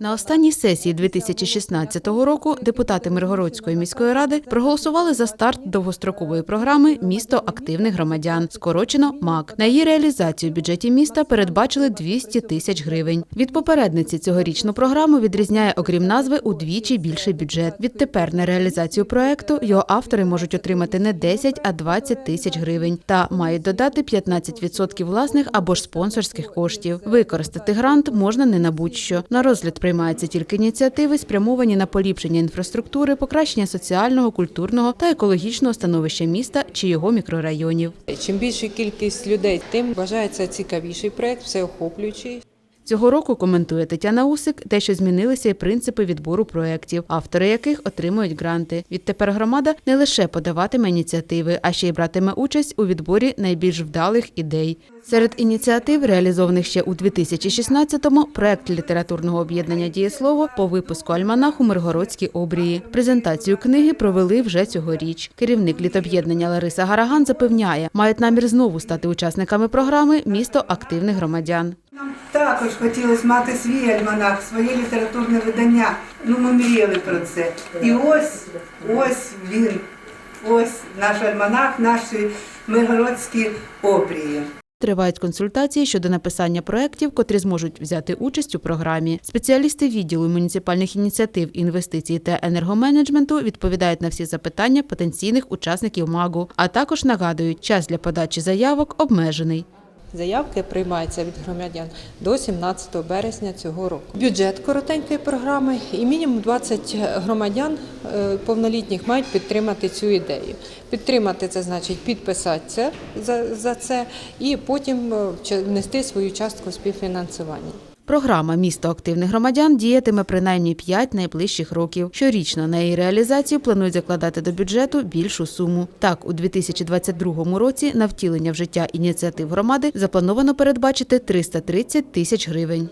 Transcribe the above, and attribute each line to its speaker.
Speaker 1: На останній сесії 2016 року депутати Миргородської міської ради проголосували за старт довгострокової програми Місто активних громадян, скорочено МАК. На її реалізацію в бюджеті міста передбачили 200 тисяч гривень. Від попередниці цьогорічну програму відрізняє, окрім назви, удвічі більший бюджет. Відтепер на реалізацію проекту його автори можуть отримати не 10, а 20 тисяч гривень та мають додати 15% власних або ж спонсорських коштів. Використати грант можна не на будь-що. На розгляд приймаються тільки ініціативи, спрямовані на поліпшення інфраструктури, покращення соціального, культурного та екологічного становища міста чи його мікрорайонів.
Speaker 2: Чим більша кількість людей, тим вважається цікавіший проект, всеохоплюючий.
Speaker 1: Цього року коментує Тетяна Усик, те, що змінилися і принципи відбору проєктів, автори яких отримують гранти. Відтепер громада не лише подаватиме ініціативи, а ще й братиме участь у відборі найбільш вдалих ідей. Серед ініціатив, реалізованих ще у 2016-му, проект літературного об'єднання Дієслово по випуску альманаху Миргородські обрії. Презентацію книги провели вже цьогоріч. Керівник літоб'єднання Лариса Гараган запевняє, мають намір знову стати учасниками програми Місто активних громадян.
Speaker 3: Також хотілося мати свій альманах, своє літературне видання. Ну, ми мріяли про це. І ось, ось він, ось наш альманах, наші миргородські обрії.
Speaker 1: Тривають консультації щодо написання проєктів, котрі зможуть взяти участь у програмі. Спеціалісти відділу муніципальних ініціатив, інвестицій та енергоменеджменту відповідають на всі запитання потенційних учасників МАГу, а також нагадують, час для подачі заявок обмежений.
Speaker 2: Заявки приймаються від громадян до 17 березня цього року. Бюджет коротенької програми і мінімум 20 громадян е, повнолітніх мають підтримати цю ідею. Підтримати це значить підписатися за, це і потім е, внести свою частку співфінансування.
Speaker 1: Програма Місто активних громадян діятиме принаймні 5 найближчих років. Щорічно на її реалізацію планують закладати до бюджету більшу суму. Так, у 2022 році на втілення в життя ініціатив громади заплановано передбачити 330 тисяч гривень.